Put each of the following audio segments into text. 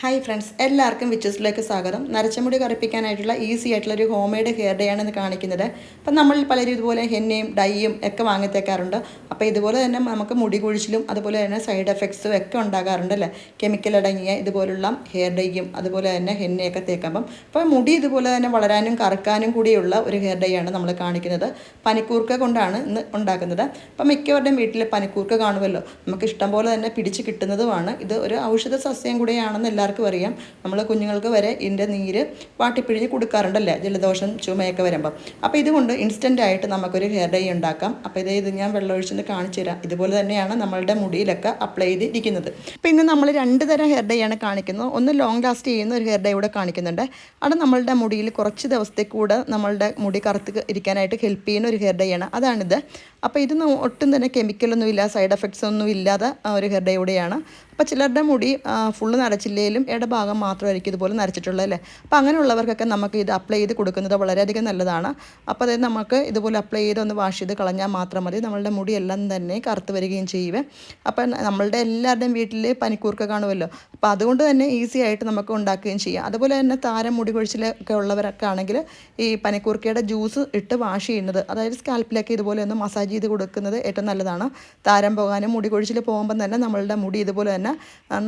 Hi friends എല്ലാവർക്കും വിച്ചസിലേക്ക് സ്വാഗതം. നരച്ചമുടി കറുപ്പിക്കാനായിട്ടുള്ള easy ആയിട്ടുള്ള ഒരു ഹോം മെയ്ഡ് ഹെയർ ഡേ ആണ് കാണിക്കുന്നത്. അപ്പം നമ്മൾ പലരും ഇതുപോലെ ഹെന്നയും ഡൈയും ഒക്കെ വാങ്ങിത്തേക്കാറുണ്ട്. അപ്പോൾ ഇതുപോലെ തന്നെ നമുക്ക് മുടി കുഴിച്ചിലും അതുപോലെ തന്നെ സൈഡ് എഫക്ട്സും ഒക്കെ ഉണ്ടാകാറുണ്ട് അല്ലേ? കെമിക്കൽ അടങ്ങിയ ഇതുപോലുള്ള ഹെയർ ഡേയും അതുപോലെ തന്നെ ഹെന്നയൊക്കെ തേക്കുമ്പം. അപ്പോൾ മുടി ഇതുപോലെ തന്നെ വളരാനും കറക്കാനും കൂടിയുള്ള ഒരു ഹെയർ ഡേ ആണ് നമ്മൾ കാണിക്കുന്നത്. പനിക്കൂർക്ക കൊണ്ടാണ് ഇന്ന് ഉണ്ടാക്കുന്നത്. അപ്പം മിക്കവരുടെയും വീട്ടിൽ പനിക്കൂർക്ക കാണുമല്ലോ? നമുക്ക് ഇഷ്ടം പോലെ തന്നെ പിടിച്ച് കിട്ടുന്നതുമാണ്. ഇത് ഒരു ഔഷധ സസ്യം കൂടിയാണെന്ന് അറിയാം നമ്മൾ കുഞ്ഞുങ്ങൾക്ക് വരെ ഇതിന്റെ നീര് വാട്ടിപ്പിഴിഞ്ഞ് കൊടുക്കാറുണ്ടല്ലേ? ജലദോഷം ചുമയൊക്കെ വരുമ്പം. അപ്പോൾ ഇതുകൊണ്ട് ഇൻസ്റ്റന്റ് ആയിട്ട് നമുക്കൊരു ഹെയർ ഡൈ ഉണ്ടാക്കാം. അപ്പോൾ ഇതേ ഇത് ഞാൻ വെള്ളമൊഴിച്ചിട്ട് കാണിച്ചു തരാം. ഇതുപോലെ തന്നെയാണ് നമ്മളുടെ മുടിയിലൊക്കെ അപ്ലൈ ചെയ്തിരിക്കുന്നത്. അപ്പോൾ ഇന്ന് നമ്മൾ രണ്ട് തരം ഹെയർ ഡൈ ആണ് കാണിക്കുന്നത്. ഒന്ന് ലോങ് ലാസ്റ്റ് ചെയ്യുന്ന ഒരു ഹെയർ ഡൈ കൂടെ കാണിക്കുന്നുണ്ട്. അത് നമ്മളുടെ മുടിയിൽ കുറച്ച് ദിവസത്തേക്കൂടെ നമ്മളുടെ മുടി കറുത്ത് ഇരിക്കാനായിട്ട് ഹെൽപ്പ് ചെയ്യുന്ന ഒരു ഹെയർ ഡൈ ആണ്. അതാണിത്. അപ്പോൾ ഇത് ഒട്ടും തന്നെ കെമിക്കലൊന്നുമില്ല സൈഡ് എഫക്ട്സ് ഒന്നും ഇല്ലാതെ ഒരു ഹെയർ ഡേ കൂടെയാണ് അപ്പോൾ ചിലരുടെ മുടി ഫുള്ള് നരച്ചില്ലെങ്കിലും ഇടഭാഗം മാത്രമായിരിക്കും ഇതുപോലെ നരച്ചിട്ടുള്ളത് അല്ലേ? അപ്പോൾ അങ്ങനെയുള്ളവർക്കൊക്കെ നമുക്ക് ഇത് അപ്ലൈ ചെയ്ത് കൊടുക്കുന്നത് വളരെയധികം നല്ലതാണ്. അപ്പോൾ അതായത് നമുക്ക് ഇതുപോലെ അപ്ലൈ ചെയ്ത് ഒന്ന് വാഷ് ചെയ്ത് കളഞ്ഞാൽ മാത്രം മതി. നമ്മളുടെ മുടി എല്ലാം തന്നെ കറുത്ത് വരികയും ചെയ്യുവേ അപ്പം നമ്മളുടെ എല്ലാവരുടെയും വീട്ടിൽ പനിക്കൂർക്ക കാണുമല്ലോ? അപ്പോൾ അതുകൊണ്ട് തന്നെ ഈസി ആയിട്ട് നമുക്ക് ഉണ്ടാക്കുകയും ചെയ്യാം. അതുപോലെ തന്നെ താരം മുടി കൊഴിച്ചിലൊക്കെ ഉള്ളവരൊക്കെ ആണെങ്കിൽ ഈ പനിക്കൂർക്കയുടെ ജ്യൂസ് ഇട്ട് വാഷ് ചെയ്യുന്നത് അതായത് സ്കാൽപ്പിലൊക്കെ ഇതുപോലെ ഒന്ന് മസാജ് ചെയ്ത് കൊടുക്കുന്നത് ഏറ്റവും നല്ലതാണ്. താരം പോകാനും മുടി കൊഴിച്ചിൽ പോകുമ്പോൾ തന്നെ നമ്മളുടെ മുടി ഇതുപോലെ തന്നെ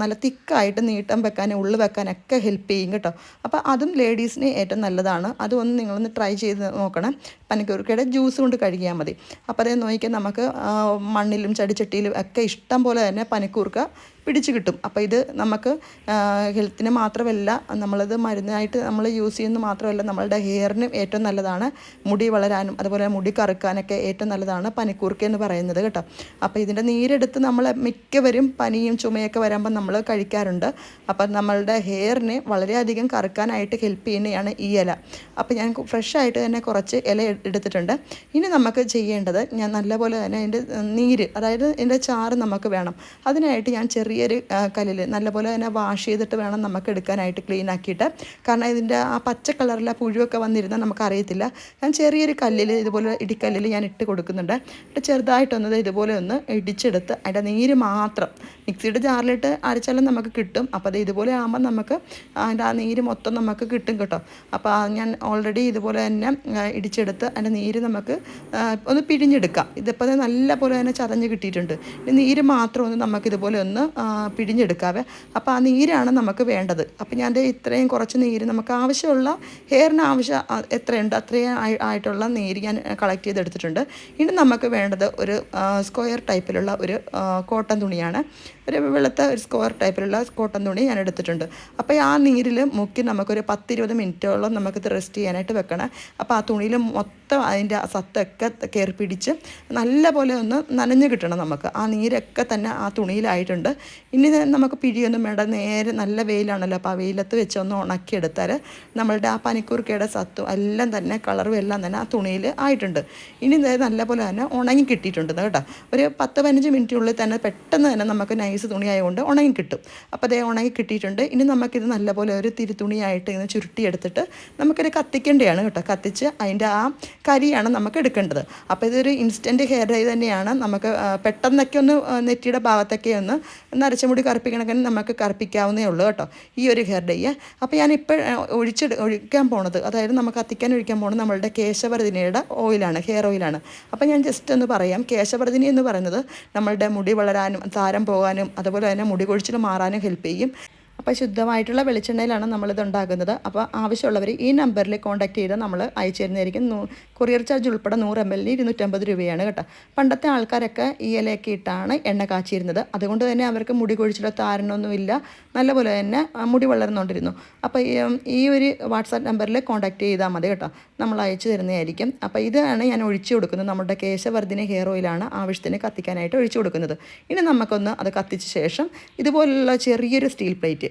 നല്ല തിക്കായിട്ട് നീട്ടം വെക്കാനും ഉള്ളു വെക്കാനൊക്കെ ഹെൽപ്പ് ചെയ്യും കേട്ടോ. അപ്പോൾ അതും ലേഡീസിന് ഏറ്റവും നല്ലതാണ്. അതൊന്ന് നിങ്ങളൊന്ന് ട്രൈ ചെയ്ത് നോക്കണം. പനിക്കൂർക്കയുടെ ജ്യൂസ് കൊണ്ട് കഴുകിയാൽ മതി. അപ്പോൾ അതേ നോക്കിയാൽ നമുക്ക് മണ്ണിലും ചടിച്ചട്ടിയിലും ഒക്കെ ഇഷ്ടം പോലെ തന്നെ പനിക്കൂർക്ക പിടിച്ച് കിട്ടും. അപ്പോൾ ഇത് നമുക്ക് ഹെൽത്തിന് മാത്രമല്ല നമ്മളത് മരുന്നായിട്ട് നമ്മൾ യൂസ് ചെയ്യുന്നത് മാത്രമല്ല നമ്മളുടെ ഹെയറിനും ഏറ്റവും നല്ലതാണ്. മുടി വളരാനും അതുപോലെ മുടി കറുക്കാനൊക്കെ ഏറ്റവും നല്ലതാണ് പനിക്കൂർക്ക എന്ന് പറയുന്നത് കേട്ടോ. അപ്പോൾ ഇതിന്റെ നീരെടുത്ത് നമ്മൾ മിക്കവരും പനിയും ചുമയൊക്കെ വരുമ്പോൾ നമ്മൾ കഴിക്കാറുണ്ട്. അപ്പം നമ്മളുടെ ഹെയറിനെ വളരെയധികം കറുക്കാനായിട്ട് ഹെൽപ്പ് ചെയ്യുന്നതാണ് ഈ ഇല. അപ്പോൾ ഞാൻ ഫ്രഷ് ആയിട്ട് തന്നെ കുറച്ച് ഇല എടുത്തിട്ടുണ്ട്. ഇനി നമുക്ക് ചെയ്യേണ്ടത് ഞാൻ നല്ലപോലെ തന്നെ അതിന്റെ നീര് അതായത് ഇതിന്റെ ചാറ് നമുക്ക് വേണം. അതിനായിട്ട് ഞാൻ ചെറിയൊരു കല്ലിൽ നല്ലപോലെ തന്നെ വാഷ് ചെയ്തിട്ട് വേണം നമുക്ക് എടുക്കാനായിട്ട് ക്ലീൻ ആക്കിയിട്ട്. കാരണം ഇതിന്റെ ആ പച്ച കളറിലെ പുഴുവൊക്കെ വന്നിരുന്നാൽ നമുക്കറിയത്തില്ല. ഞാൻ ചെറിയൊരു കല്ലിൽ ഇതുപോലെ ഇടിക്കല്ലിൽ ഞാൻ ഇട്ട് കൊടുക്കുന്നുണ്ട്. എന്നിട്ട് ചെറുതായിട്ടൊന്നത് ഇതുപോലെ ഒന്ന് ഇടിച്ചെടുത്ത് അതിന്റെ നീര് മാത്രം മിക്സിയുടെ ജാറിലിട്ട് അരച്ചാലും നമുക്ക് കിട്ടും. അപ്പോൾ അത് ഇതുപോലെ ആകുമ്പോൾ നമുക്ക് അതിന്റെ ആ നീര് മൊത്തം നമുക്ക് കിട്ടും കേട്ടോ. അപ്പോൾ ഞാൻ ഓൾറെഡി ഇതുപോലെ തന്നെ ഇടിച്ചെടുത്ത് അതിന്റെ നീര് നമുക്ക് ഒന്ന് പിഴിഞ്ഞെടുക്കാം. ഇതിപ്പോൾ നല്ല പോലെ തന്നെ ചതഞ്ഞ് കിട്ടിയിട്ടുണ്ട്. നീര് മാത്രം ഒന്ന് നമുക്കിതുപോലെ ഒന്ന് പിഴിഞ്ഞെടുക്കാവേ. അപ്പോൾ ആ നീരാണ് നമുക്ക് വേണ്ടത്. അപ്പോൾ ഞാൻ ഇത്രയും കുറച്ച് നീര് നമുക്ക് ആവശ്യമുള്ള ഹെയറിന് ആവശ്യം എത്രയുണ്ട് അത്രയും ആയിട്ടുള്ള നീര് ഞാൻ കളക്ട് ചെയ്തെടുത്തിട്ടുണ്ട്. ഇനി നമുക്ക് വേണ്ടത് ഒരു സ്ക്വയർ ടൈപ്പിലുള്ള ഒരു കോട്ടൺ തുണിയാണ്. ഒരു വെളുത്ത ഒരു സ്ക്വയർ ടൈപ്പിലുള്ള കോട്ടൺ തുണി ഞാൻ എടുത്തിട്ടുണ്ട്. അപ്പോൾ ആ നീരിൽ മുക്കി നമുക്കൊരു പത്തിരുപത് മിനിറ്റോളം നമുക്കിത് റെസ്റ്റ് ചെയ്യാനായിട്ട് വെക്കണം. അപ്പോൾ ആ തുണിയിൽ മൊത്തം അതിന്റെ സത്തൊക്കെ കയറി പിടിച്ച് നല്ല പോലെ ഒന്ന് നനഞ്ഞ് കിട്ടണം നമുക്ക്. ആ നീരൊക്കെ തന്നെ ആ തുണിയിലായിട്ടുണ്ട്. ഇനി നമുക്ക് പിഴിയൊന്നും വേണ്ട. നേരെ നല്ല വെയിലാണല്ലോ. അപ്പോൾ ആ വെയിലത്ത് വെച്ച് ഒന്ന് ഉണക്കിയെടുത്താൽ നമ്മളുടെ ആ പനിക്കൂർക്കയുടെ സത്തും എല്ലാം തന്നെ കളറും എല്ലാം തന്നെ ആ തുണിയിൽ ആയിട്ടുണ്ട്. ഇനി നല്ല പോലെ തന്നെ ഉണങ്ങി കിട്ടിയിട്ടുണ്ട് കേട്ടോ. ഒരു പത്ത് പതിനഞ്ച് മിനിറ്റിനുള്ളിൽ തന്നെ പെട്ടെന്ന് തന്നെ നമുക്ക് നൈസ് തുണി ആയതുകൊണ്ട് ഉണങ്ങി കിട്ടും. അപ്പോൾ അതേ ഉണങ്ങി കിട്ടിയിട്ടുണ്ട്. ഇനി നമുക്കിത് നല്ലപോലെ ഒരു തിരുത്തുണിയായിട്ട് ഇങ്ങനെ ചുരുട്ടിയെടുത്തിട്ട് നമുക്കിത് കത്തിക്കേണ്ടതാണ് കേട്ടോ. കത്തിച്ച് അതിന്റെ ആ കരിയാണ് നമുക്ക് എടുക്കേണ്ടത്. അപ്പോൾ ഇതൊരു ഇൻസ്റ്റന്റ് ഹെയർ ഡൈ തന്നെയാണ്. നമുക്ക് പെട്ടെന്നൊക്കെ ഒന്ന് നെറ്റിയുടെ ഭാഗത്തൊക്കെ ഒന്ന് നരച്ചമുടി കറുപ്പിക്കണമെങ്കിൽ നമുക്ക് കറുപ്പിക്കാവുന്നേ ഉള്ളൂ കേട്ടോ. ഈ ഒരു ഹെയർ ഡേ അപ്പോൾ ഞാനിപ്പോൾ ഒഴിച്ച് ഒഴിക്കാൻ പോണത് അതായത് നമുക്ക് കത്തിക്കാൻ ഒഴിക്കാൻ പോണത് നമ്മളുടെ കേശവർദിനിയുടെ ഓയിലാണ് ഹെയർ ഓയിലാണ് അപ്പോൾ ഞാൻ ജസ്റ്റ് ഒന്ന് പറയാം. കേശവർദിനി എന്ന് പറയുന്നത് നമ്മളുടെ മുടി വളരാനും താരം പോകാനും അതുപോലെ തന്നെ മുടി കൊഴിച്ചിൽ മാറാനും ഹെൽപ്പ് ചെയ്യും. അപ്പോൾ ശുദ്ധമായിട്ടുള്ള വെളിച്ചെണ്ണയിലാണ് നമ്മളിത് ഉണ്ടാക്കുന്നത്. അപ്പോൾ ആവശ്യമുള്ളവർ ഈ നമ്പറിൽ കോൺടാക്ട് ചെയ്ത് നമ്മൾ അയച്ചു തരുന്നതായിരിക്കും കൊറിയർ ചാർജ് ഉൾപ്പെടെ നൂറ് എം എല്ലിന് ഇരുന്നൂറ്റമ്പത് രൂപയാണ് കേട്ടോ. പണ്ടത്തെ ആൾക്കാരൊക്കെ ഈ ഇലയൊക്കെ ഇട്ടാണ് എണ്ണ കാച്ചിരുന്നത് അതുകൊണ്ട് തന്നെ അവർക്ക് മുടി കൊഴിച്ചിലോ താരനൊന്നുമില്ല നല്ലപോലെ തന്നെ മുടി വളർന്നുകൊണ്ടിരുന്നു. അപ്പോൾ ഈ ഒരു വാട്സാപ്പ് നമ്പറിൽ കോൺടാക്ട് ചെയ്താൽ മതി കേട്ടോ. നമ്മൾ അയച്ചു തരുന്നതായിരിക്കും. അപ്പോൾ ഇതാണ് ഞാൻ ഒഴിച്ചു കൊടുക്കുന്നത്. നമ്മുടെ കേശവർദ്ധിനി ഹെയർ ഓയിലാണ് ആവശ്യത്തിന് കത്തിക്കാനായിട്ട് ഒഴിച്ചു കൊടുക്കുന്നത്. ഇനി നമുക്കൊന്ന് അത് കത്തിച്ച ശേഷം ഇതുപോലുള്ള ചെറിയൊരു സ്റ്റീൽ പ്ലേറ്റ്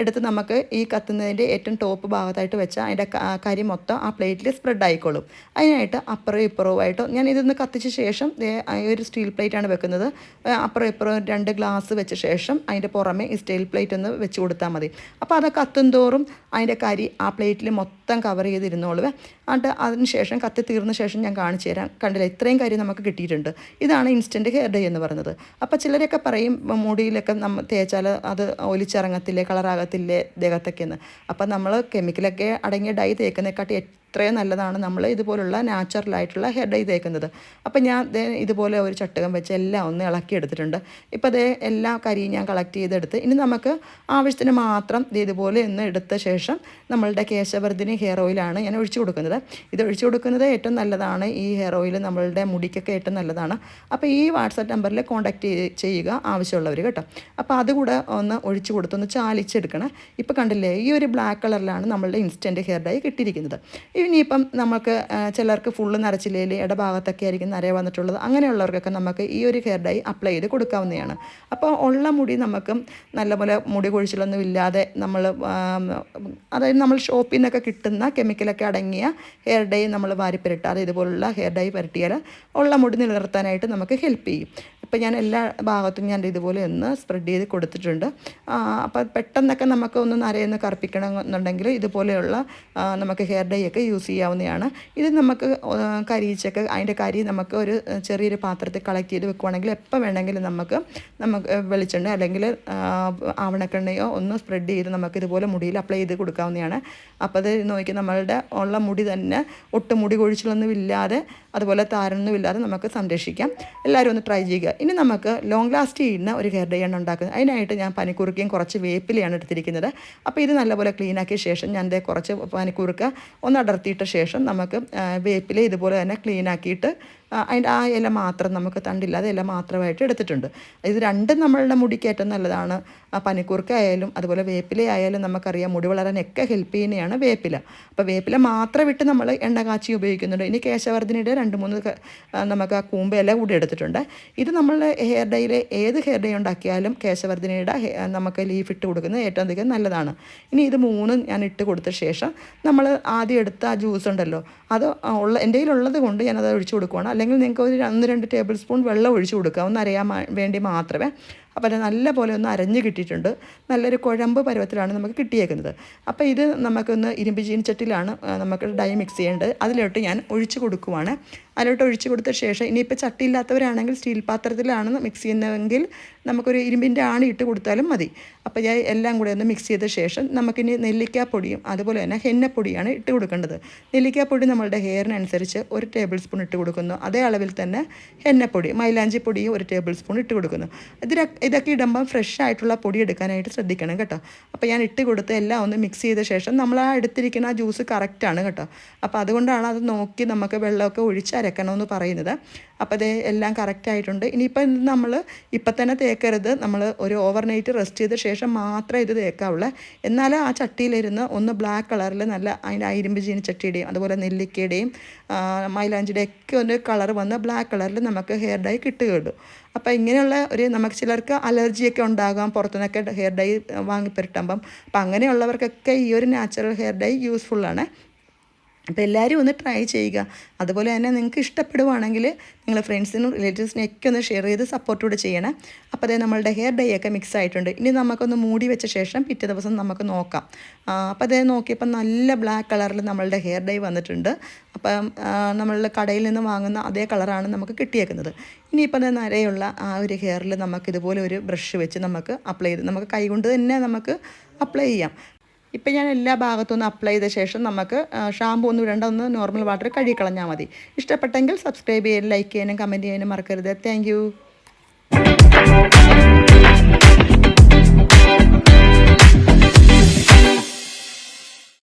എടുത്ത് നമുക്ക് ഈ കത്തുന്നതിന്റെ ഏറ്റവും ടോപ്പ് ഭാഗത്തായിട്ട് വെച്ചാൽ അതിന്റെ കരി മൊത്തം ആ പ്ലേറ്റിൽ സ്പ്രെഡ് ആയിക്കോളും. അതിനായിട്ട് അപ്പുറവും ഇപ്പുറവുമായിട്ട് ഞാൻ ഇതൊന്ന് കത്തിച്ച ശേഷം ഒരു സ്റ്റീൽ പ്ലേറ്റാണ് വെക്കുന്നത്. അപ്പുറം ഇപ്പുറവും രണ്ട് ഗ്ലാസ് വെച്ച ശേഷം അതിന്റെ പുറമെ ഈ സ്റ്റീൽ പ്ലേറ്റ് ഒന്ന് വെച്ച് കൊടുത്താൽ മതി. അപ്പോൾ അത് കത്തും തോറും അതിന്റെ കരി ആ പ്ലേറ്റിൽ മൊത്തം കവർ ചെയ്തിരുന്നോളുവേ എന്നിട്ട് അതിന് ശേഷം കത്തി തീർന്ന ശേഷം ഞാൻ കാണിച്ചു തരാം. കണ്ടില്ല? ഇത്രയും കാര്യം നമുക്ക് കിട്ടിയിട്ടുണ്ട്. ഇതാണ് ഇൻസ്റ്റന്റ് ഹെയർ ഡേ എന്ന് പറയുന്നത്. അപ്പോൾ ചിലരൊക്കെ പറയും മുടിയിലൊക്കെ നമ്മൾ തേച്ചാൽ അത് ഒലിച്ചിറങ്ങത്തില്ലേ കളറാകത്തില്ലേ ആകത്തില്ലേ ദേഹത്തൊക്കെയെന്ന് അപ്പോൾ അപ്പം നമ്മൾ കെമിക്കലൊക്കെ അടങ്ങിയ ഡൈ തേക്കുന്നതിനെക്കാട്ടി എത്രയും നല്ലതാണ് നമ്മൾ ഇതുപോലുള്ള നാച്ചുറലായിട്ടുള്ള ഹെഡ് തേക്കുന്നത്. അപ്പം ഞാൻ ഇതുപോലെ ഒരു ചട്ടകം വെച്ച് എല്ലാം ഒന്ന് ഇളക്കി എടുത്തിട്ടുണ്ട്. ഇപ്പം അതേ എല്ലാ കരിയും ഞാൻ കളക്ട് ചെയ്തെടുത്ത് ഇനി നമുക്ക് ആവശ്യത്തിന് മാത്രം ഇതുപോലെ ഒന്ന് എടുത്ത ശേഷം നമ്മളുടെ കേശവർദ്ധിനി ഹെയർ ഓയിലാണ് ഞാൻ ഒഴിച്ചു കൊടുക്കുന്നത്. ഇത് ഒഴിച്ചു കൊടുക്കുന്നത് ഏറ്റവും നല്ലതാണ്. ഈ ഹെയർ ഓയിൽ നമ്മളുടെ മുടിക്കൊക്കെ ഏറ്റവും നല്ലതാണ്. അപ്പോൾ ഈ വാട്സാപ്പ് നമ്പറിൽ കോൺടാക്റ്റ് ചെയ്യുക ആവശ്യമുള്ളവർ കേട്ടോ. അപ്പോൾ അതുകൂടെ ഒന്ന് ഒഴിച്ചു കൊടുത്തൊന്ന് ചാലിച്ചെടുക്കണം. ഇപ്പോൾ കണ്ടില്ലേ ഈ ഒരു ബ്ലാക്ക് കളറിലാണ് നമ്മളുടെ ഇൻസ്റ്റന്റ് ഹെയർ ഡൈ കിട്ടിയിരിക്കുന്നത്. ഇനിയിപ്പം നമുക്ക് ചിലർക്ക് ഫുള്ള് ഇട ഇടഭാഗത്തൊക്കെ ആയിരിക്കും നര വന്നിട്ടുള്ളത്. അങ്ങനെയുള്ളവർക്കൊക്കെ നമുക്ക് ഈ ഒരു ഹെയർ ഡൈ അപ്ലൈ ചെയ്ത് കൊടുക്കാവുന്നതാണ്. അപ്പോൾ ഉള്ള മുടി നമുക്ക് നല്ലപോലെ മുടി കൊഴിച്ചിലൊന്നും ഇല്ലാതെ നമ്മൾ അതായത് നമ്മൾ ഷോപ്പിൽ നിന്നൊക്കെ കിട്ടുന്ന കെമിക്കലൊക്കെ അടങ്ങിയ ഹെയർ ഡൈ നമ്മൾ വാരി പുരട്ടാതെ ഇതുപോലുള്ള ഹെയർ ഡൈ പുരട്ടിയാൽ ഉള്ള മുടി നിലനിർത്താനായിട്ട് നമുക്ക് ഹെൽപ്പ് ചെയ്യും. ഇപ്പം ഞാൻ എല്ലാ ഭാഗത്തും ഞാൻ ഇതുപോലെ ഒന്ന് സ്പ്രെഡ് ചെയ്ത് കൊടുത്തിട്ടുണ്ട്. അപ്പോൾ പെട്ടെന്നൊക്കെ നമുക്ക് ഒന്ന് നരയൊന്ന് കറുപ്പിക്കണം എന്നുണ്ടെങ്കിൽ ഇതുപോലെയുള്ള നമുക്ക് ഹെയർ ഡൈ ഒക്കെ യൂസ് ചെയ്യാവുന്നതാണ്. ഇത് നമുക്ക് കരിയിച്ചൊക്കെ അതിന്റെ കരി നമുക്ക് ഒരു ചെറിയൊരു പാത്രത്തിൽ കളക്ട് ചെയ്ത് വെക്കുവാണെങ്കിൽ എപ്പോൾ വേണമെങ്കിലും നമുക്ക് നമുക്ക് വെളിച്ചെണ്ണ അല്ലെങ്കിൽ ആവണക്കെണ്ണയോ ഒന്ന് സ്പ്രെഡ് ചെയ്ത് നമുക്ക് ഇതുപോലെ മുടിയിൽ അപ്ലൈ ചെയ്ത് കൊടുക്കാവുന്നതാണ്. അപ്പോൾ അത് നോക്കി നമ്മളുടെ ഉള്ള മുടി തന്നെ ഒട്ടും മുടി കൊഴിച്ചിലൊന്നും ഇല്ലാതെ അതുപോലെ താരനൊന്നും ഇല്ലാതെ നമുക്ക് സംരക്ഷിക്കാം. എല്ലാവരും ഒന്ന് ട്രൈ ചെയ്യുക. ഇനി നമുക്ക് ലോങ് ലാസ്റ്റ് ചെയ്യുന്ന ഒരു ഹെയർ ഡേ ആണ് ഉണ്ടാക്കുന്നത്. അതിനായിട്ട് ഞാൻ പനിക്കുറുക്കയും കുറച്ച് വേപ്പിലയാണ് എടുത്തിരിക്കുന്നത്. അപ്പോൾ ഇത് നല്ലപോലെ ക്ലീനാക്കിയ ശേഷം ഞാൻ കുറച്ച് പനിക്കുറുക്ക ഒന്ന് അടർത്തിയിട്ട ശേഷം നമുക്ക് വേപ്പില ഇതുപോലെ തന്നെ ക്ലീൻ ആക്കിയിട്ട് അതിന്റെ ആ ഇല മാത്രം നമുക്ക് തണ്ടില്ലാതെ ഇല മാത്രമായിട്ട് എടുത്തിട്ടുണ്ട്. ഇത് രണ്ടും നമ്മളുടെ മുടിക്ക് ഏറ്റവും നല്ലതാണ്. പനിക്കൂർക്ക ആയാലും അതുപോലെ വേപ്പില ആയാലും നമുക്കറിയാം മുടി വളരാനൊക്കെ ഹെൽപ്പ് ചെയ്യുന്നതാണ് വേപ്പില. അപ്പോൾ വേപ്പില മാത്രം വിട്ട് നമ്മൾ എണ്ണ കാച്ചി ഉപയോഗിക്കുന്നുണ്ട്. ഇനി കേശവർദ്ധനയുടെ രണ്ട് മൂന്ന് നമുക്ക് ആ കൂമ്പ് ഇല കൂടി എടുത്തിട്ടുണ്ട്. ഇത് നമ്മൾ ഹെയർ ഡൈയിൽ ഏത് ഹെയർ ഡൈ ഉണ്ടാക്കിയാലും കേശവർദ്ധനയുടെ നമുക്ക് ലീഫ് ഇട്ട് കൊടുക്കുന്നത് ഏറ്റവും അധികം നല്ലതാണ്. ഇനി ഇത് മൂന്നും ഞാൻ ഇട്ട് കൊടുത്ത ശേഷം നമ്മൾ ആദ്യം എടുത്ത ആ ജ്യൂസ് ഉണ്ടല്ലോ. അത് ഉള്ള എന്റെ കയ്യിലുള്ളത് കൊണ്ട് ഞാനത് ഒഴിച്ചു കൊടുക്കുകയാണ് അല്ലെങ്കിൽ നിങ്ങൾക്ക് ഒരു ഒന്ന് രണ്ട് ടേബിൾ സ്പൂൺ വെള്ളം ഒഴിച്ച് കൊടുക്കുക. ഒന്ന് അറിയാൻ വേണ്ടി മാത്രമേ അപ്പോൾ നല്ല പോലെ ഒന്ന് അരഞ്ഞ് കിട്ടിയിട്ടുണ്ട്. നല്ലൊരു കുഴമ്പ് പരുവത്തിലാണ് നമുക്ക് കിട്ടിയേക്കുന്നത്. അപ്പോൾ ഇത് നമുക്കൊന്ന് ഇരുമ്പ് ചട്ടിലാണ് നമുക്ക് ഡൈ മിക്സ് ചെയ്യേണ്ടത്. അതിലോട്ട് ഞാൻ ഒഴിച്ചു കൊടുക്കുവാണ്. അതിലോട്ട് ഒഴിച്ചു കൊടുത്ത ശേഷം ഇനിയിപ്പോൾ ചട്ടി ഇല്ലാത്തവരാണെങ്കിൽ സ്റ്റീൽ പാത്രത്തിലാണ് മിക്സ് ചെയ്യുന്നതെങ്കിൽ നമുക്കൊരു ഇരുമ്പിന്റെ ആണി ഇട്ട് കൊടുത്താലും മതി. അപ്പോൾ ഞാൻ എല്ലാം കൂടെ ഒന്ന് മിക്സ് ചെയ്ത ശേഷം നമുക്കിനി നെല്ലിക്കാപ്പൊടിയും അതുപോലെ തന്നെ ഹെന്നപ്പൊടിയാണ് ഇട്ട് കൊടുക്കേണ്ടത്. നെല്ലിക്കാപ്പൊടി നമ്മളുടെ ഹെയറിനനുസരിച്ച് ഒരു ടേബിൾ സ്പൂൺ ഇട്ട് കൊടുക്കുന്നു. അതേ അളവിൽ തന്നെ ഹെന്നപ്പൊടി മൈലാഞ്ചി പൊടിയും ഒരു ടേബിൾ സ്പൂൺ ഇട്ട് കൊടുക്കുന്നു. ഇതിര ഇതൊക്കെ ഇടുമ്പം ഫ്രഷ് ആയിട്ടുള്ള പൊടി എടുക്കാനായിട്ട് ശ്രദ്ധിക്കണം കേട്ടോ. അപ്പോൾ ഞാൻ ഇട്ട് കൊടുത്ത് എല്ലാം ഒന്ന് മിക്സ് ചെയ്ത ശേഷം നമ്മൾ ആ എടുത്തിരിക്കുന്ന ആ ജ്യൂസ് കറക്റ്റാണ് കേട്ടോ. അപ്പോൾ അതുകൊണ്ടാണ് അത് നോക്കി നമുക്ക് വെള്ളമൊക്കെ ഒഴിച്ച് അരക്കണമെന്ന് പറയുന്നത്. അപ്പോൾ അത് എല്ലാം കറക്റ്റ് ആയിട്ടുണ്ട്. ഇനിയിപ്പോൾ നമ്മൾ ഇപ്പം തന്നെ തേക്കരുത്. നമ്മൾ ഒരു ഓവർനൈറ്റ് റെസ്റ്റ് ചെയ്ത ശേഷം മാത്രമേ ഇത് തേക്കാവുള്ളൂ. എന്നാൽ ആ ചട്ടിയിലിരുന്ന് ഒന്ന് ബ്ലാക്ക് കളറിൽ നല്ല അതിന്റെ അയിരുമ്പ് ചീനിച്ചട്ടിയുടെയും അതുപോലെ നെല്ലിക്കയുടെയും മൈലാഞ്ചിയുടെയും മൈലാഞ്ചിയുടെ ഒക്കെ ഒരു കളർ വന്ന് ബ്ലാക്ക് കളറിൽ നമുക്ക് ഹെയർ ഡൈ കിട്ടുകയുള്ളൂ. അപ്പോൾ ഇങ്ങനെയുള്ള ഒരു നമുക്ക് ചിലർക്ക് അലർജിയൊക്കെ ഉണ്ടാകാം പുറത്തുനിന്നൊക്കെ ഹെയർ ഡൈ വാങ്ങിപ്പെരട്ടുമ്പം അപ്പം അങ്ങനെയുള്ളവർക്കൊക്കെ ഈ ഒരു നാച്ചുറൽ ഹെയർ ഡൈ യൂസ്ഫുള്ളാണ് അപ്പോൾ എല്ലാവരും ഒന്ന് ട്രൈ ചെയ്യുക. അതുപോലെ തന്നെ നിങ്ങൾക്ക് ഇഷ്ടപ്പെടുവാണെങ്കിൽ നിങ്ങൾ ഫ്രണ്ട്സിനും റിലേറ്റീവ്സിനും ഒക്കെ ഒന്ന് ഷെയർ ചെയ്ത് സപ്പോർട്ട് കൂടെ ചെയ്യണം. അപ്പോൾ അതേ നമ്മളുടെ ഹെയർ ഡൈ ഒക്കെ മിക്സ് ആയിട്ടുണ്ട്. ഇനി നമുക്കൊന്ന് മൂടി വെച്ച ശേഷം പിറ്റേ ദിവസം നമുക്ക് നോക്കാം. അപ്പോൾ അതേ നോക്കിയപ്പോൾ നല്ല ബ്ലാക്ക് കളറിൽ നമ്മളുടെ ഹെയർ ഡൈ വന്നിട്ടുണ്ട്. അപ്പം നമ്മൾ കടയിൽ നിന്ന് വാങ്ങുന്ന അതേ കളറാണ് നമുക്ക് കിട്ടിയേക്കുന്നത്. ഇനിയിപ്പോൾ അത് നരയുള്ള ആ ഒരു ഹെയറിൽ നമുക്ക് ഇതുപോലെ ഒരു ബ്രഷ് വെച്ച് നമുക്ക് അപ്ലൈ ചെയ്ത് നമുക്ക് കൈകൊണ്ട് തന്നെ നമുക്ക് അപ്ലൈ ചെയ്യാം. ഇപ്പം ഞാൻ എല്ലാ ഭാഗത്തുനിന്ന് അപ്ലൈ ചെയ്ത ശേഷം നമുക്ക് ഷാമ്പു ഒന്നും ഇടേണ്ട ഒന്ന് നോർമൽ വാട്ടർ കഴുകിക്കളഞ്ഞാൽ മതി. ഇഷ്ടപ്പെട്ടെങ്കിൽ സബ്സ്ക്രൈബ് ചെയ്യാനും ലൈക്ക് ചെയ്യാനും കമന്റ് ചെയ്യാനും മറക്കരുത്. താങ്ക്